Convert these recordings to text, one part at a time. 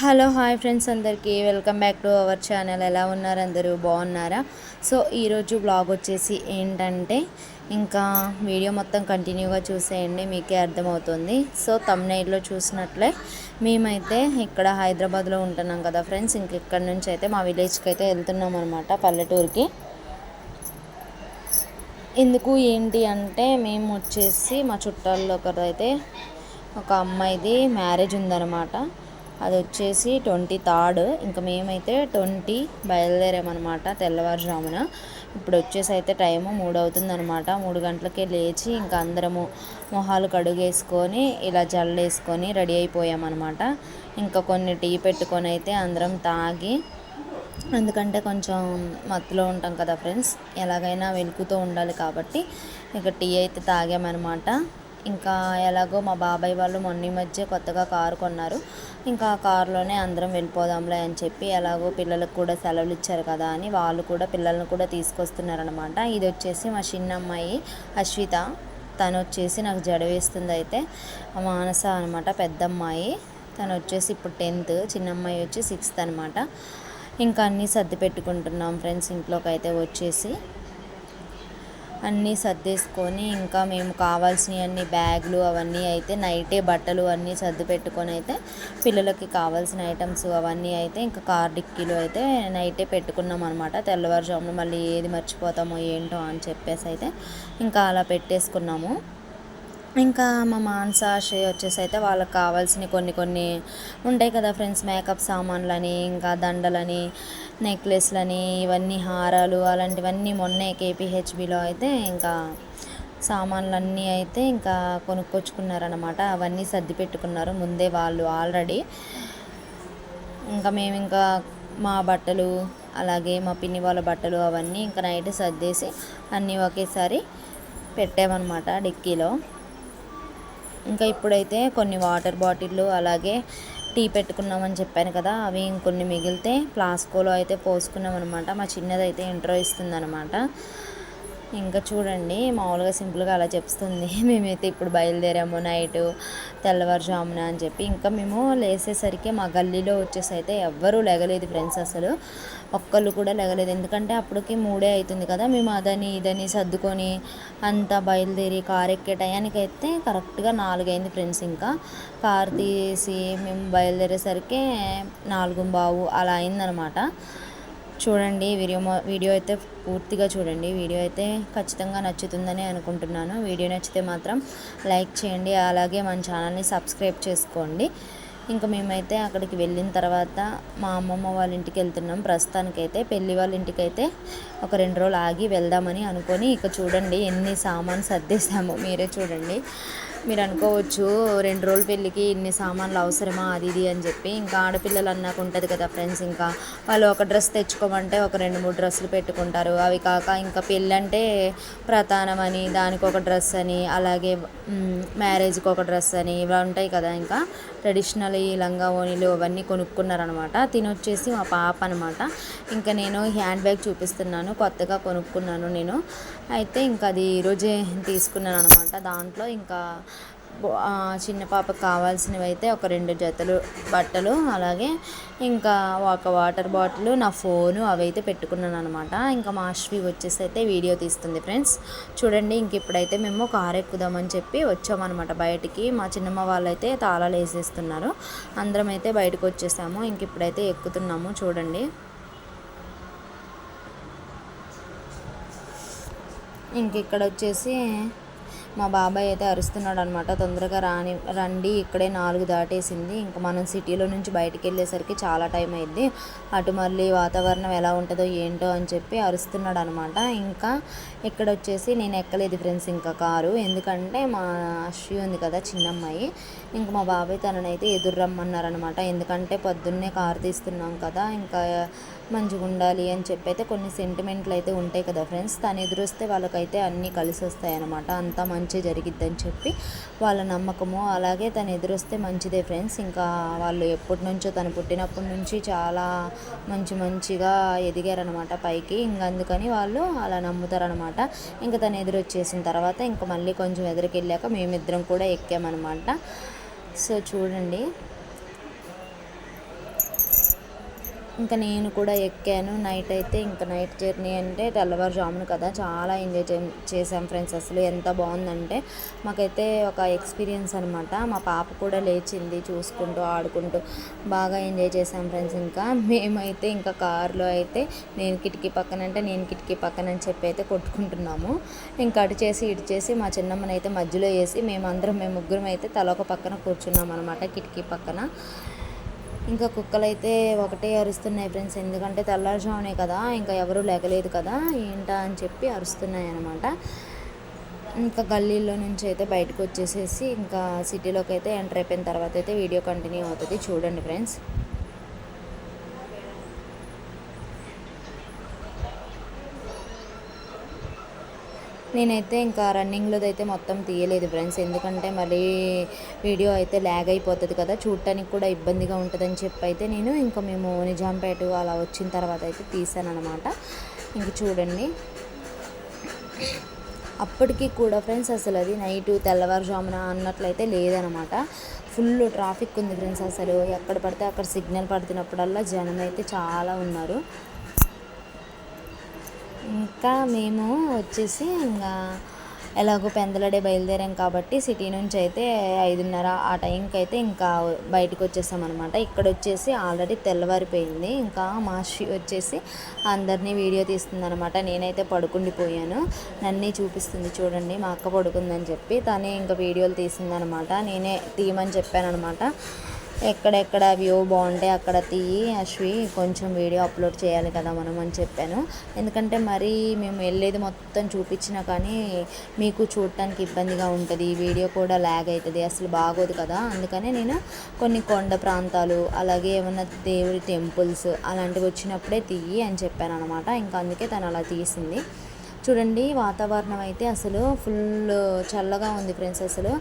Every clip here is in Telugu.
హలో హాయ్ ఫ్రెండ్స్ అందరికీ. Welcome back to our channel. ఎలా ఉన్నారు అందరూ? బాగున్నారా? సో ఈరోజు బ్లాగ్ వచ్చేసి ఏంటంటే ఇంకా వీడియో మొత్తం కంటిన్యూగా చూసేయండి మీకే అర్థమవుతుంది. సో తమ్నైట్లో చూసినట్లే మేమైతే ఇక్కడ హైదరాబాద్లో ఉంటున్నాం కదా ఫ్రెండ్స్. ఇంక ఇక్కడ నుంచి అయితే మా విలేజ్కి అయితే వెళ్తున్నాం అనమాట పల్లెటూరుకి. ఎందుకు? ఏంటి అంటే మేము వచ్చేసి మా చుట్టాల్లో ఒకరైతే ఒక అమ్మాయిది మ్యారేజ్ ఉందన్నమాట. అది వచ్చేసి ట్వంటీ థర్డ్. ఇంకా మేమైతే ట్వంటీ బయలుదేరామన్నమాట తెల్లవారుజామున. ఇప్పుడు వచ్చేసి అయితే టైము మూడు అవుతుందన్నమాట మూడు గంటలకే లేచి ఇంకా అందరము మొహాలు కడుగేసుకొని ఇలా జల్లేసుకొని రెడీ అయిపోయామన్నమాట. ఇంకా కొన్ని టీ పెట్టుకొని అయితే అందరం తాగి ఎందుకంటే కొంచెం మత్తులో ఉంటాం కదా ఫ్రెండ్స్ ఎలాగైనా వెలుగుతూ ఉండాలి కాబట్టి ఇక టీ అయితే తాగామన్నమాట. ఇంకా ఎలాగో మా బాబాయ్ వాళ్ళు మొన్న మధ్య కొత్తగా కారు కొన్నారు. ఇంకా ఆ కారులోనే అందరం వెళ్ళిపోదాంలే అని చెప్పి ఎలాగో పిల్లలకు కూడా సెలవులు ఇచ్చారు కదా అని వాళ్ళు కూడా పిల్లల్ని కూడా తీసుకొస్తున్నారనమాట ఇది వచ్చేసి మా చిన్న అమ్మాయి అశ్విత. తను వచ్చేసి నాకు జడ వేస్తుంది అయితే మానస అనమాట పెద్ద అమ్మాయి తను వచ్చేసి ఇప్పుడు టెన్త్ చిన్న అమ్మాయి వచ్చి సిక్స్త్ అనమాట ఇంకా అన్నీ సర్ది పెట్టుకుంటున్నాం ఫ్రెండ్స్ ఇంట్లోకి అయితే వచ్చేసి. అన్నీ సర్దేసుకొని ఇంకా మేము కావాల్సినవన్నీ బ్యాగులు అవన్నీ అయితే నైటే బట్టలు అన్నీ సర్ది పెట్టుకొని అయితే పిల్లలకి కావాల్సిన ఐటమ్స్ అవన్నీ అయితే ఇంకా కార్ డిక్కీలు అయితే నైటే పెట్టుకున్నాం అనమాట తెల్లవారుజామున మళ్ళీ ఏది మర్చిపోతామో ఏంటో అని చెప్పేసి అయితే ఇంకా అలా పెట్టేసుకున్నాము. ఇంకా మా మాన్స శ్రేయ వచ్చేసి అయితే వాళ్ళకి కావాల్సిన కొన్ని కొన్ని ఉంటాయి కదా ఫ్రెండ్స్ మేకప్ సామాన్లని ఇంకా దండలని నెక్లెస్లని ఇవన్నీ హారాలు అలాంటివన్నీ మొన్నే కేపీహెచ్బిలో అయితే ఇంకా సామాన్లన్నీ అయితే ఇంకా కొనుక్కొచ్చుకున్నారనమాట అవన్నీ సర్ది పెట్టుకున్నారు. ముందే వాళ్ళు ఆల్రెడీ. ఇంకా మేము ఇంకా మా బట్టలు అలాగే మా పిన్ని వాళ్ళ బట్టలు అవన్నీ ఇంకా నైట్ సర్దేసి అన్నీ ఒకేసారి పెట్టామన్నమాట డిక్కీలో. ఇంకా ఇప్పుడైతే కొన్ని వాటర్ బాటిళ్ళు అలాగే టీ పెట్టుకున్నామని చెప్పాను కదా అవి ఇంకొన్ని మిగిలితే ప్లాస్కోలో అయితే పోసుకున్నాం అనమాట మా చిన్నది అయితే ఇంట్రో ఇస్తుంది అనమాట ఇంకా చూడండి మామూలుగా సింపుల్గా అలా చెప్తుంది. మేమైతే ఇప్పుడు బయలుదేరాము నైట్ తెల్లవారుజామున అని చెప్పి. ఇంకా మేము లేసేసరికి మా గల్లీలో వచ్చేసి అయితే ఎవ్వరూ లేగలేదు ఫ్రెండ్స్ అసలు. ఒక్కళ్ళు కూడా లేగలేదు. ఎందుకంటే అప్పటికి మూడే అవుతుంది కదా మేము అదని ఇదని సర్దుకొని అంతా బయలుదేరి కార్ ఎక్కే టయానికి అయితే కరెక్ట్గా నాలుగైంది ఫ్రెండ్స్ ఇంకా. కార్ తీసి మేము బయలుదేరేసరికి నాలుగు బావు అలా అయిందనమాట. చూడండి వీడియో వీడియో అయితే పూర్తిగా చూడండి. వీడియో అయితే ఖచ్చితంగా నచ్చుతుందని అనుకుంటున్నాను. వీడియో నచ్చితే మాత్రం లైక్ చేయండి అలాగే మన ఛానల్ని సబ్స్క్రైబ్ చేసుకోండి. ఇంకా మేమైతే అక్కడికి వెళ్ళిన తర్వాత మా అమ్మమ్మ వాళ్ళ ఇంటికి వెళ్తున్నాం. ప్రస్తుతానికైతే పెళ్ళి వాళ్ళ ఇంటికి అయితే ఒక రెండు రోజులు ఆగి వెళ్దామని అనుకొని ఇక చూడండి ఎన్ని సామాన్ సర్దేశామో మీరే చూడండి. మీరు అనుకోవచ్చు రెండు రోజుల పెళ్ళికి ఇన్ని సామాన్లు అవసరమా? అది ఇది అని చెప్పి ఇంకా ఆడపిల్లలు అన్నాక ఉంటుంది కదా ఫ్రెండ్స్ ఇంకా. వాళ్ళు ఒక డ్రెస్ తెచ్చుకోమంటే ఒక రెండు మూడు డ్రెస్సులు పెట్టుకుంటారు. అవి కాక ఇంకా పెళ్ళి అంటే ప్రధానం అని దానికి ఒక డ్రెస్ అని అలాగే మ్యారేజ్కి ఒక డ్రెస్ అని ఇవి ఉంటాయి కదా ఇంకా. ట్రెడిషనల్ ఈ లంగా ఓణీలు అవన్నీ కొనుక్కున్నారనమాట. తినొచ్చేసి మా పాప అనమాట. ఇంకా నేను హ్యాండ్ బ్యాగ్ చూపిస్తున్నాను కొత్తగా కొనుక్కున్నాను నేను. అయితే ఇంకా అది ఈరోజే తీసుకున్నాను అనమాట దాంట్లో ఇంకా చిన్న పాపకు కావాల్సినవి అయితే ఒక రెండు జతలు బట్టలు అలాగే ఇంకా ఒక వాటర్ బాటిల్ నా ఫోను అవి అయితే పెట్టుకున్నాను అనమాట ఇంకా మా అశ్వి వచ్చేసి అయితే వీడియో తీస్తుంది ఫ్రెండ్స్. చూడండి ఇంక ఇప్పుడైతే మేము కారు ఎక్కుదామని చెప్పి వచ్చామన్నమాట బయటికి. మా చిన్నమ్మ వాళ్ళు అయితే తాళాలు వేసేస్తున్నారు. అందరం అయితే బయటకు వచ్చేసాము. ఇంక ఇప్పుడైతే ఎక్కుతున్నాము చూడండి. ఇంక ఇక్కడ వచ్చేసి మా బాబాయ్ అయితే అరుస్తున్నాడు అనమాట తొందరగా రాని రండి ఇక్కడే నాలుగు దాటేసింది. ఇంకా మనం సిటీలో నుంచి బయటకు వెళ్ళేసరికి చాలా టైం అయింది అటు మళ్ళీ వాతావరణం ఎలా ఉంటుందో ఏంటో అని చెప్పి అరుస్తున్నాడు అనమాట ఇంకా ఇక్కడ వచ్చేసి నేను ఎక్కలేదు ఫ్రెండ్స్ ఇంకా కారు. ఎందుకంటే మా అశ్వి ఉంది కదా చిన్నమ్మాయి. ఇంక మా బాబాయ్ తననైతే ఎదురు రమ్మన్నారనమాట. ఎందుకంటే పొద్దున్నే కారు తీస్తున్నాం కదా. ఇంకా మంచిగా ఉండాలి అని చెప్పి అయితే కొన్ని సెంటిమెంట్లు అయితే ఉంటాయి కదా ఫ్రెండ్స్ తను ఎదురొస్తే వాళ్ళకైతే అన్నీ కలిసి వస్తాయి అనమాట అంతా మంచి జరిగిద్దని చెప్పి వాళ్ళ నమ్మకము. అలాగే తను ఎదురొస్తే మంచిదే ఫ్రెండ్స్ ఇంకా వాళ్ళు ఎప్పటి నుంచో తను పుట్టినప్పటి నుంచి చాలా మంచి మంచిగా ఎదిగారనమాట పైకి. ఇంక అందుకని వాళ్ళు అలా నమ్ముతారనమాట ఇంకా తను ఎదురొచ్చేసిన తర్వాత ఇంకా మళ్ళీ కొంచెం ఎదురుకెళ్ళాక మేమిద్దరం కూడా ఎక్కామన్నమాట. సో చూడండి. ఇంకా నేను కూడా ఎక్కాను. నైట్ అయితే ఇంకా నైట్ జర్నీ అంటే తెల్లవారుజామున కదా చాలా ఎంజాయ్ చే చేసాం ఫ్రెండ్స్ అసలు ఎంత బాగుందంటే మాకైతే ఒక ఎక్స్పీరియన్స్ అనమాట మా పాప కూడా లేచింది చూసుకుంటూ ఆడుకుంటూ బాగా ఎంజాయ్ చేసాం ఫ్రెండ్స్ ఇంకా. మేమైతే ఇంకా కారులో అయితే నేను కిటికీ పక్కన అంటే నేను కిటికీ పక్కన అని చెప్పి అయితే కొట్టుకుంటున్నాము. ఇంకా అటు చేసి ఇటు చేసి మా చిన్నమ్మని అయితే మధ్యలో వేసి మేమందరం మేము ముగ్గురం అయితే తలొక ఒక పక్కన కూర్చున్నాం అనమాట కిటికీ పక్కన. ఇంకా కుక్కలు అయితే ఒకటే అరుస్తున్నాయి ఫ్రెండ్స్. ఎందుకంటే తెల్లారుజామునే కదా ఇంకా ఎవరూ లేకలేదు కదా ఏంటా అని చెప్పి అరుస్తున్నాయి అనమాట ఇంకా గల్లీలో నుంచి అయితే బయటకు వచ్చేసేసి ఇంకా సిటీలోకి అయితే ఎంటర్ అయిపోయిన తర్వాత అయితే వీడియో కంటిన్యూ అవుతుంది. చూడండి ఫ్రెండ్స్. నేనైతే ఇంకా రన్నింగ్లో అయితే మొత్తం తీయలేదు ఫ్రెండ్స్. ఎందుకంటే మళ్ళీ వీడియో అయితే ల్యాగ్ అయిపోతుంది కదా చూడటానికి కూడా ఇబ్బందిగా ఉంటుందని చెప్పి అయితే నేను ఇంకా మేము నిజాంపేట అలా వచ్చిన తర్వాత అయితే తీసాను అనమాట ఇంక చూడండి. అప్పటికి కూడా ఫ్రెండ్స్ అసలు అది నైట్ తెల్లవారుజామున అన్నట్లయితే లేదనమాట ఫుల్ ట్రాఫిక్ ఉంది ఫ్రెండ్స్ అసలు. ఎక్కడ పడితే అక్కడ సిగ్నల్ పడుతున్నప్పుడల్లా జనం అయితే చాలా ఉన్నారు. ఇంకా మేము వచ్చేసి ఇంకా ఎలాగో పెందలడే బయలుదేరాం కాబట్టి సిటీ నుంచి అయితే ఐదున్నర ఆ టైంకి అయితే ఇంకా బయటకు వచ్చేసామన్నమాట ఇక్కడ వచ్చేసి ఆల్రెడీ తెల్లవారిపోయింది. ఇంకా మాషి వచ్చేసి అందరినీ వీడియో తీస్తుందనమాట నేనైతే పడుకుండిపోయాను. నన్నీ చూపిస్తుంది చూడండి మా అక్క పడుకుందని చెప్పి తనే ఇంకా వీడియోలు తీసిందనమాట నేనే తీయమని చెప్పాను అనమాట ఎక్కడెక్కడ వ్యూ బాగుంటే అక్కడ తీయి అశ్వి కొంచెం వీడియో అప్లోడ్ చేయాలి కదా మనం అని చెప్పాను. ఎందుకంటే మరీ మేము వెళ్ళేది మొత్తం చూపించినా కానీ మీకు చూడటానికి ఇబ్బందిగా ఉంటుంది. వీడియో కూడా ల్యాగ్ అవుతుంది అసలు బాగోదు కదా. అందుకనే నేను కొన్ని కొండ ప్రాంతాలు అలాగే ఏమన్నా దేవుడి టెంపుల్స్ అలాంటివి వచ్చినప్పుడే తీయి అని చెప్పాను అనమాట ఇంకా అందుకే తను అలా తీసింది. చూడండి వాతావరణం అయితే అసలు ఫుల్ చల్లగా ఉంది ఫ్రెండ్స్ అసలు.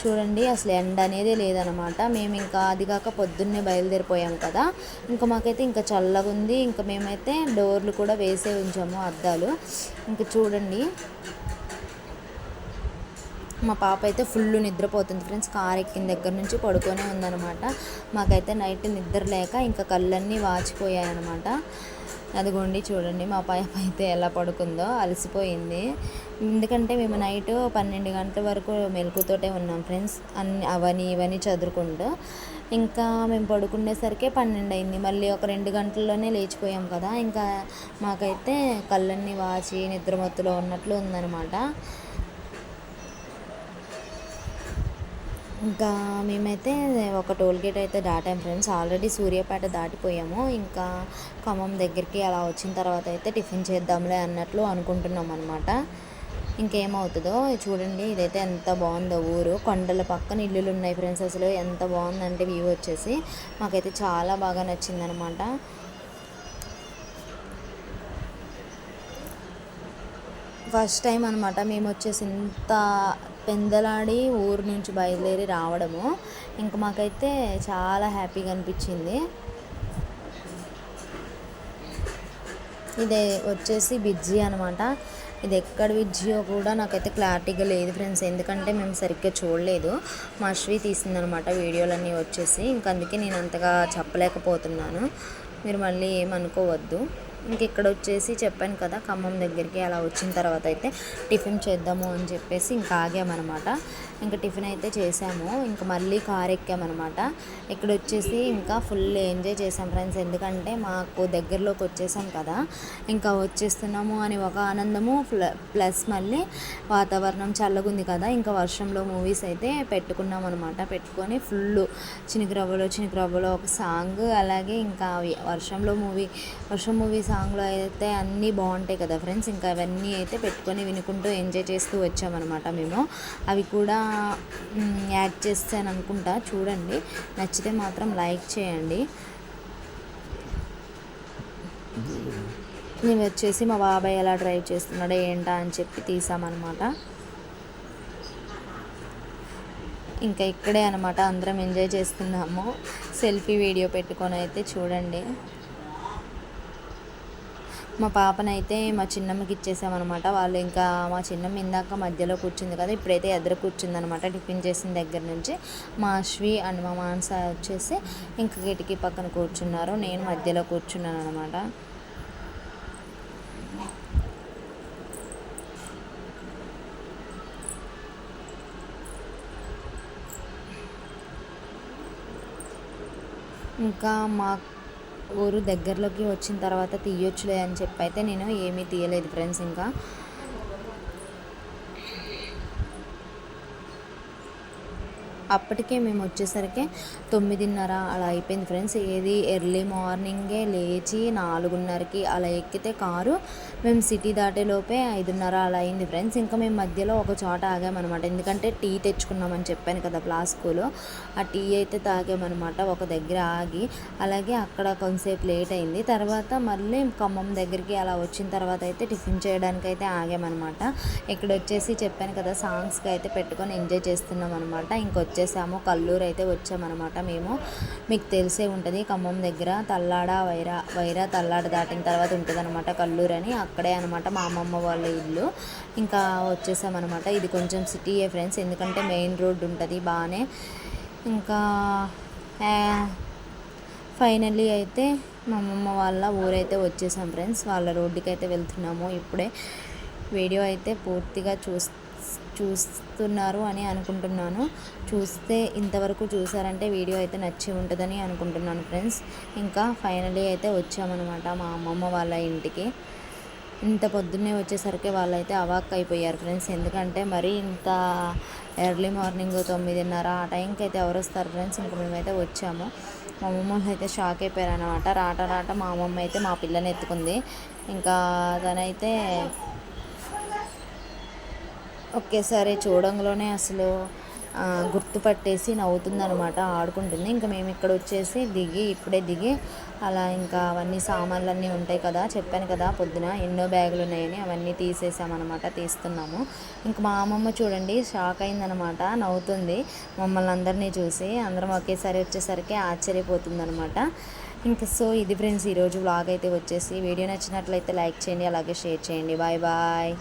చూడండి అసలు ఎండ అనేది లేదనమాట. మేము ఇంకా అది కాక పొద్దున్నే బయలుదేరిపోయాం కదా. ఇంకా మాకైతే ఇంకా చల్లగా ఉంది. ఇంకా మేమైతే డోర్లు కూడా వేసే ఉంచాము అద్దాలు. ఇంకా చూడండి. మా పాప అయితే ఫుల్ నిద్రపోతుంది ఫ్రెండ్స్. కార్ ఎక్కిన దగ్గర నుంచి పడుకొనే ఉందనమాట. మాకైతే నైట్ నిద్ర లేక ఇంకా కళ్ళన్నీ వాచిపోయాయి అనమాట అదిగోండి చూడండి మా పాప అయితే ఎలా పడుకుందో అలసిపోయింది. ఎందుకంటే మేము నైట్ పన్నెండు గంటల వరకు మెలకుతోటే ఉన్నాం ఫ్రెండ్స్ అన్ని అవని ఇవన్నీ చదువుకుంటూ. ఇంకా మేము పడుకునేసరికి పన్నెండు అయింది మళ్ళీ ఒక రెండు గంటల్లోనే లేచిపోయాం కదా. ఇంకా మాకైతే కళ్ళన్నీ వాచి నిద్రమత్తులో ఉన్నట్లు ఉందన్నమాట. ఇంకా మేమైతే ఒక టోల్ గేట్ అయితే దాటాం ఫ్రెండ్స్. ఆల్రెడీ సూర్యాపేట దాటిపోయాము. ఇంకా ఖమ్మం దగ్గరికి అలా వచ్చిన తర్వాత అయితే టిఫిన్ చేద్దాంలే అన్నట్లు అనుకుంటున్నాం అనమాట ఇంకేమవుతుందో చూడండి ఇదైతే ఎంత బాగుందో ఊరు. కొండల పక్కన ఇల్లులు ఉన్నాయి ఫ్రెండ్స్ అసలు. ఎంత బాగుందంటే వ్యూ వచ్చేసి. మాకైతే చాలా బాగా నచ్చిందనమాట ఫస్ట్ టైం అనమాట మేము వచ్చేసి ఇంత పెందలాడి ఊరు నుంచి బయలుదేరి రావడము ఇంకా మాకైతే చాలా హ్యాపీగా అనిపించింది. ఇది వచ్చేసి బిజ్జి అనమాట ఇది ఎక్కడ విజ్జియో కూడా నాకైతే క్లారిటీగా లేదు ఫ్రెండ్స్. ఎందుకంటే మేము సరిగ్గా చూడలేదు. మా అశ్వి తీసిందనమాట వీడియోలన్నీ వచ్చేసి. ఇంక అందుకే నేను అంతగా చెప్పలేకపోతున్నాను. మీరు మళ్ళీ ఏమనుకోవద్దు. ఇంక ఇక్కడ వచ్చేసి చెప్పాను కదా ఖమ్మం దగ్గరికి అలా వచ్చిన తర్వాత అయితే టిఫిన్ చేద్దాము అని చెప్పేసి ఇంకా ఆగామన్నమాట. ఇంకా టిఫిన్ అయితే చేసాము. ఇంకా మళ్ళీ కార్ ఎక్కామన్నమాట. ఇక్కడ వచ్చేసి ఇంకా ఫుల్ ఎంజాయ్ చేసాం ఫ్రెండ్స్. ఎందుకంటే మాకు దగ్గరలోకి వచ్చేసాం కదా ఇంకా వచ్చేస్తున్నాము అని ఒక ఆనందము ప్లస్ మళ్ళీ వాతావరణం చల్లగుంది కదా ఇంకా వర్షంలో మూవీస్ అయితే పెట్టుకున్నాం అనమాట పెట్టుకొని ఫుల్ చినుకురవ్వలో చినుకురవ్వలో ఒక సాంగ్ అలాగే ఇంకా వర్షంలో మూవీ వర్షం మూవీ సాంగ్లో అయితే అన్నీ బాగుంటాయి కదా ఫ్రెండ్స్. ఇంకా అవన్నీ అయితే పెట్టుకొని వినుకుంటూ ఎంజాయ్ చేస్తూ వచ్చామన్నమాట మేము. అవి కూడా యాడ్ చేస్తాను అనుకుంటా. చూడండి. నచ్చితే మాత్రం లైక్ చేయండి. మేము వచ్చేసి మా బాబాయ్ ఎలా డ్రైవ్ చేస్తున్నాడో ఏంటా అని చెప్పి తీసామన్నమాట. ఇంకా ఇక్కడే అనమాట అందరం ఎంజాయ్ చేస్తున్నాము. సెల్ఫీ వీడియో పెట్టుకొని అయితే చూడండి. మా పాపనైతే మా చిన్నమ్మకి ఇచ్చేసామన్నమాట. వాళ్ళు ఇంకా మా చిన్నమ్మ ఇందాక మధ్యలో కూర్చుంది కదా ఇప్పుడైతే ఎదురు కూర్చుంది అనమాట టిఫిన్ చేసిన దగ్గర నుంచి. మా అశ్వి అండ్ మా మానస వచ్చేసి ఇంకా కిటికీ పక్కన కూర్చున్నారు. నేను మధ్యలో కూర్చున్నాను అనమాట ఇంకా మా ఊరు దగ్గరలోకి వచ్చిన తర్వాత తీయొచ్చులే అని చెప్పి అయితే నేను ఏమీ తీయలేదు ఫ్రెండ్స్ ఇంకా. అప్పటికే మేము వచ్చేసరికి తొమ్మిదిన్నర అలా అయిపోయింది ఫ్రెండ్స్. ఏది ఎర్లీ మార్నింగే లేచి నాలుగున్నరకి అలా ఎక్కితే కారు మేము సిటీ దాటేలోపే ఐదున్నర అలా అయింది ఫ్రెండ్స్. ఇంకా మేము మధ్యలో ఒక చోట ఆగామన్నమాట. ఎందుకంటే టీ తెచ్చుకున్నామని చెప్పాను కదా ఫ్లాస్కులో ఆ టీ అయితే తాగామన్నమాట ఒక దగ్గర ఆగి. అలాగే అక్కడ కొంతసేపు లేట్ అయింది. తర్వాత మళ్ళీ ఖమ్మం దగ్గరికి అలా వచ్చిన తర్వాత అయితే టిఫిన్ చేయడానికి అయితే ఆగామన్నమాట. ఇక్కడ వచ్చేసి చెప్పాను కదా సాంగ్స్కి అయితే పెట్టుకొని ఎంజాయ్ చేస్తున్నాం అనమాట ఇంకొచ్చేసి వచ్చేసాము కల్లూరు అయితే వచ్చామన్నమాట మేము. మీకు తెలిసే ఉంటుంది ఖమ్మం దగ్గర తల్లాడ వైరా వైరా తల్లాడ దాటిన తర్వాత ఉంటుంది అనమాట కల్లూరు అని అక్కడే అనమాట మా అమ్మమ్మ వాళ్ళ ఇల్లు. ఇంకా వచ్చేసామన్నమాట. ఇది కొంచెం సిటీయే ఫ్రెండ్స్ ఎందుకంటే మెయిన్ రోడ్ ఉంటుంది బాగానే ఇంకా ఫైనల్లీ అయితే మా అమ్మమ్మ వాళ్ళ ఊరైతే వచ్చేసాం ఫ్రెండ్స్. వాళ్ళ రోడ్డుకి అయితే వెళ్తున్నాము ఇప్పుడే. వీడియో అయితే పూర్తిగా చూస్తే చూస్తున్నారు అని అనుకుంటున్నాను. చూస్తే ఇంతవరకు చూసారంటే వీడియో అయితే నచ్చి ఉంటుందని అనుకుంటున్నాను ఫ్రెండ్స్. ఇంకా ఫైనలీ అయితే వచ్చామన్నమాట మా అమ్మమ్మ వాళ్ళ ఇంటికి. ఇంత పొద్దున్నే వచ్చేసరికి వాళ్ళైతే అవాక్ అయిపోయారు ఫ్రెండ్స్. ఎందుకంటే మరి ఇంత ఎర్లీ మార్నింగ్ తొమ్మిదిన్నర ఆ టైంకి అయితే ఎవరు వస్తారు ఫ్రెండ్స్? ఇంకా మేమైతే వచ్చాము. మా అమ్మమ్మ అయితే షాక్ అయిపోయారు అనమాట రాట రాట మా అమ్మమ్మ అయితే మా పిల్లని ఎత్తుకుంది. ఇంకా తనైతే ఒకేసారి చూడంలోనే అసలు గుర్తుపట్టేసి నవ్వుతుందనమాట ఆడుకుంటుంది. ఇంకా మేము ఇక్కడ వచ్చేసి దిగి ఇప్పుడే దిగి అలా ఇంకా అవన్నీ సామాన్లు అన్నీ ఉంటాయి కదా చెప్పాను కదా పొద్దున ఎన్నో బ్యాగులు ఉన్నాయని అవన్నీ తీసేసామన్నమాట తీస్తున్నాము. ఇంకా మా అమ్మమ్మ చూడండి షాక్ అయిందనమాట నవ్వుతుంది. మమ్మల్ని అందరినీ చూసి అందరం ఒకేసారి వచ్చేసరికి ఆశ్చర్యపోతుందనమాట ఇంకా సో ఇది ఫ్రెండ్స్ ఈరోజు వ్లాగ్ అయితే వచ్చేసి వీడియో నచ్చినట్లయితే లైక్ చేయండి అలాగే షేర్ చేయండి. Bye bye.